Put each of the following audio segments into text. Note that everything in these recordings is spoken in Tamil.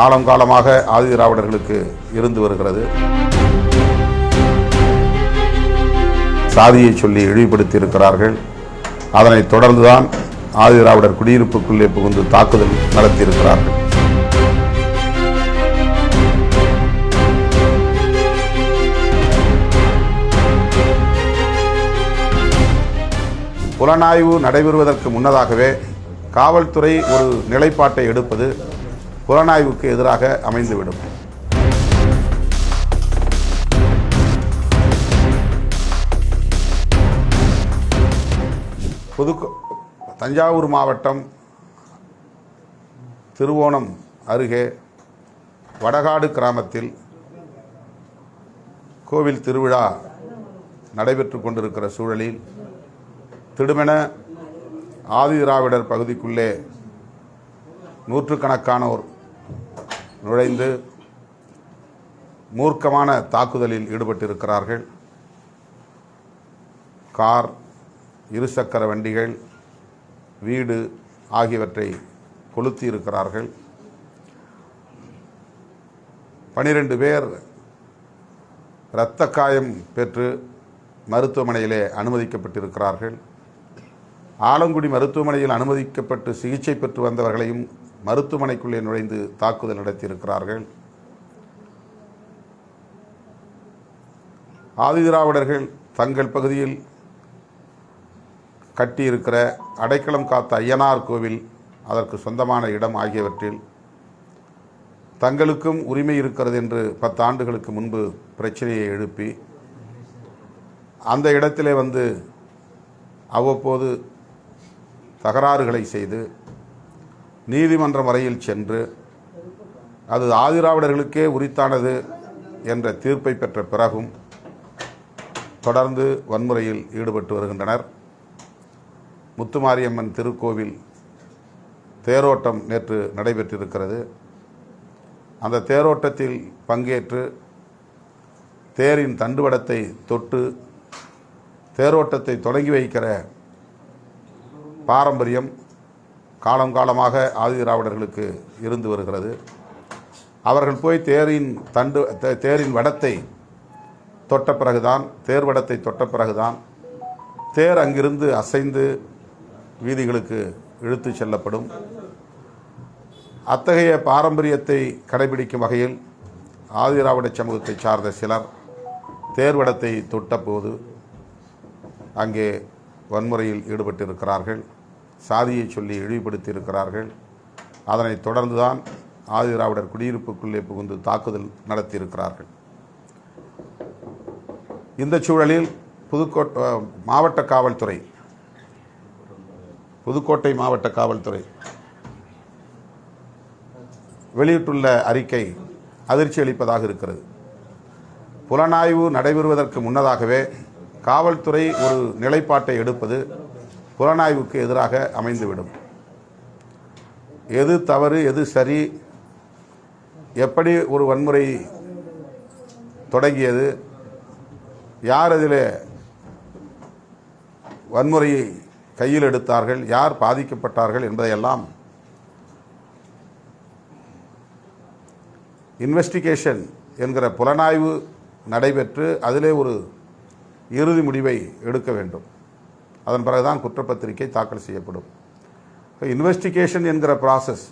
காலம் காலமாக ஆதி திராவிடர்களுக்கு இருந்து வருகிறது. சாதியை சொல்லி இழிவுபடுத்தி இருக்கிறார்கள் அதனைத் தொடர்ந்துதான் ஆதி திராவிடர் குடியிருப்புக்குள்ளே புகுந்து தாக்குதல் நடத்தியிருக்கிறார்கள். புலனாய்வு நடைபெறுவதற்கு முன்னதாகவே காவல்துறை ஒரு நிலைப்பாட்டை எடுப்பது புலனாய்வுக்கு எதிராக அமைந்துவிடும். புதுக்கோ தஞ்சாவூர் மாவட்டம் திருவோணம் அருகே வடகாடு கிராமத்தில் கோவில் திருவிழா நடைபெற்று கொண்டிருக்கிற சூழலில் திடுமென ஆதி திராவிடர் பகுதிக்குள்ளே நூற்றுக்கணக்கானோர் நுழைந்து மூர்க்கமான தாக்குதலில் ஈடுபட்டிருக்கிறார்கள். கார் இருசக்கர வண்டிகள் வீடு ஆகியவற்றை கொளுத்தி இருக்கிறார்கள் பனிரெண்டு பேர் இரத்த காயம் பெற்று மருத்துவமனையிலே அனுமதிக்கப்பட்டிருக்கிறார்கள். ஆலங்குடி மருத்துவமனையில் அனுமதிக்கப்பட்டு சிகிச்சை பெற்று வந்தவர்களையும் மருத்துவமனைக்குள்ளே நுழைந்து தாக்குதல் நடத்தியிருக்கிறார்கள். ஆதிதிராவிடர்கள் தங்கள் பகுதியில் கட்டியிருக்கிற அடைக்கலம் காத்த ஐயனார் கோவில் அதற்கு சொந்தமான இடம் ஆகியவற்றில் தங்களுக்கும் உரிமை இருக்கிறது என்று பத்து ஆண்டுகளுக்கு முன்பு பிரச்சனையை எழுப்பி அந்த இடத்திலே வந்து அவ்வப்போது தகராறுகளை செய்து நீதிமன்றம் வரையில் சென்று அது ஆதிராவிடர்களுக்கே உரித்தானது என்ற தீர்ப்பை பெற்ற பிறகும் தொடர்ந்து வன்முறையில் ஈடுபட்டு வருகின்றனர். முத்துமாரியம்மன் திருக்கோவில் தேரோட்டம் நேற்று நடைபெற்றிருக்கிறது. அந்த தேரோட்டத்தில் பங்கேற்று தேரின் தண்டுவடத்தை தொட்டு தேரோட்டத்தை தொடங்கி வைக்கிற பாரம்பரியம் காலம் காலமாக ஆதி திராவிடர்களுக்கு இருந்து வருகிறது. அவர்கள் போய் தேரின் தண்டு தே- தேரின் வடத்தை தொட்ட பிறகுதான் தேர் வடத்தை தொட்ட பிறகுதான் தேர் அங்கிருந்து அசைந்து வீதிகளுக்கு இழுத்து செல்லப்படும். அத்தகைய பாரம்பரியத்தை கடைபிடிக்கும் வகையில் ஆதிராவிட சமூகத்தை சார்ந்த சிலர் தேர்வடத்தை தொட்டபோது அங்கே வன்முறையில் ஈடுபட்டிருக்கிறார்கள். சாதியை சொல்லி இழிவுபடுத்தி இருக்கிறார்கள் அதனைத் தொடர்ந்துதான் ஆதிதிராவிடர் குடியிருப்புக்குள்ளே புகுந்து தாக்குதல் நடத்தியிருக்கிறார்கள். இந்த சூழலில் புதுக்கோட்டை மாவட்ட காவல்துறை புதுக்கோட்டை மாவட்ட காவல்துறை வெளியிட்டுள்ள அறிக்கை அதிர்ச்சி அளிப்பதாக இருக்கிறது. புலனாய்வு நடைபெறுவதற்கு முன்னதாகவே காவல்துறை ஒரு நிலைப்பாட்டை எடுப்பது புலனாய்வுக்கு எதிராக அமைந்துவிடும். எது தவறு எது சரி எப்படி ஒரு வன்முறை தொடங்கியது யார் அதில் வன்முறையை கையில் எடுத்தார்கள் யார் பாதிக்கப்பட்டார்கள் என்பதையெல்லாம் இன்வெஸ்டிகேஷன் என்கிற புலனாய்வு நடைபெற்று அதிலே ஒரு இறுதி முடிவை எடுக்க வேண்டும். அதன் பிறகுதான் குற்றப்பத்திரிகை தாக்கல் செய்யப்படும். இன்வெஸ்டிகேஷன் என்கிற ப்ராசஸ்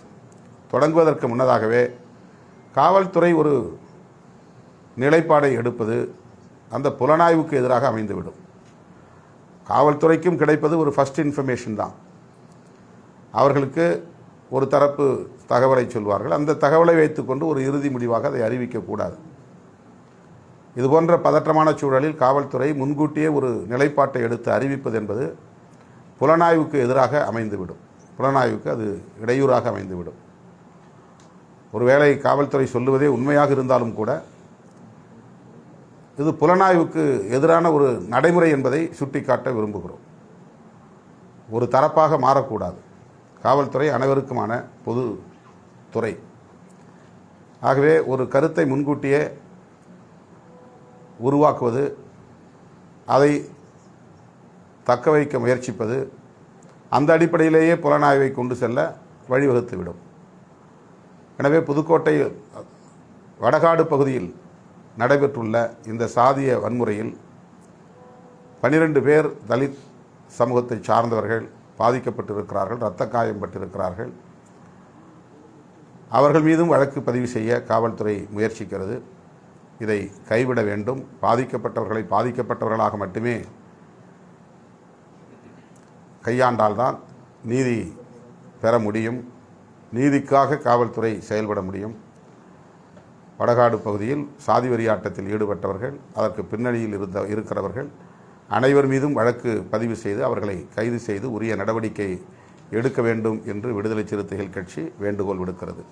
தொடங்குவதற்கு முன்னதாகவே காவல்துறை ஒரு நிலைப்பாடை எடுப்பது அந்த புலனாய்வுக்கு எதிராக அமைந்துவிடும். காவல்துறைக்கும் கிடைப்பது ஒரு ஃபர்ஸ்ட் இன்ஃபர்மேஷன் தான். அவர்களுக்கு ஒரு தரப்பு தகவலை சொல்வார்கள். அந்த தகவலை வைத்துக்கொண்டு ஒரு இறுதி முடிவாக அதை அறிவிக்கக்கூடாது. இது போன்ற பதற்றமான சூழலில் காவல்துறை முன்கூட்டியே ஒரு நிலைப்பாட்டை எடுத்து அறிவிப்பது என்பது புலனாய்வுக்கு எதிராக அமைந்துவிடும். புலனாய்வுக்கு அது இடையூறாக அமைந்துவிடும். ஒருவேளை காவல்துறை சொல்லுவதே உண்மையாக இருந்தாலும் கூட இது புலனாய்வுக்கு எதிரான ஒரு நடைமுறை என்பதை சுட்டிக்காட்ட விரும்புகிறோம். ஒரு தரப்பாக மாறக்கூடாது. காவல்துறை அனைவருக்குமான பொது துறை ஆகவே ஒரு கருத்தை முன்கூட்டியே உருவாக்குவது அதை தக்க வைக்க முயற்சிப்பது அந்த அடிப்படையிலேயே புலனாய்வை கொண்டு செல்ல வழிவகுத்துவிடும் எனவே புதுக்கோட்டை வடகாடு பகுதியில் நடைபெற்றுள்ள இந்த சாதிய வன்முறையில் பனிரெண்டு பேர் தலித் சமூகத்தை சார்ந்தவர்கள் பாதிக்கப்பட்டிருக்கிறார்கள் இரத்த காயம் பட்டிருக்கிறார்கள். அவர்கள் மீதும் வழக்கு பதிவு செய்ய காவல்துறை முயற்சிக்கிறது. இதை கைவிட வேண்டும். பாதிக்கப்பட்டவர்களை பாதிக்கப்பட்டவர்களாக மட்டுமே கையாண்டால்தான் நீதி பெற முடியும். நீதிக்காக காவல்துறை செயல்பட முடியும். வடகாடு பகுதியில் சாதி வெறியாட்டத்தில் ஈடுபட்டவர்கள் அதற்கு பின்னணியில் இருந்த இருக்கிறவர்கள் அனைவர் மீதும் வழக்கு பதிவு செய்து அவர்களை கைது செய்து உரிய நடவடிக்கை எடுக்க வேண்டும் என்று விடுதலை சிறுத்தைகள் கட்சி வேண்டுகோள் விடுக்கிறது.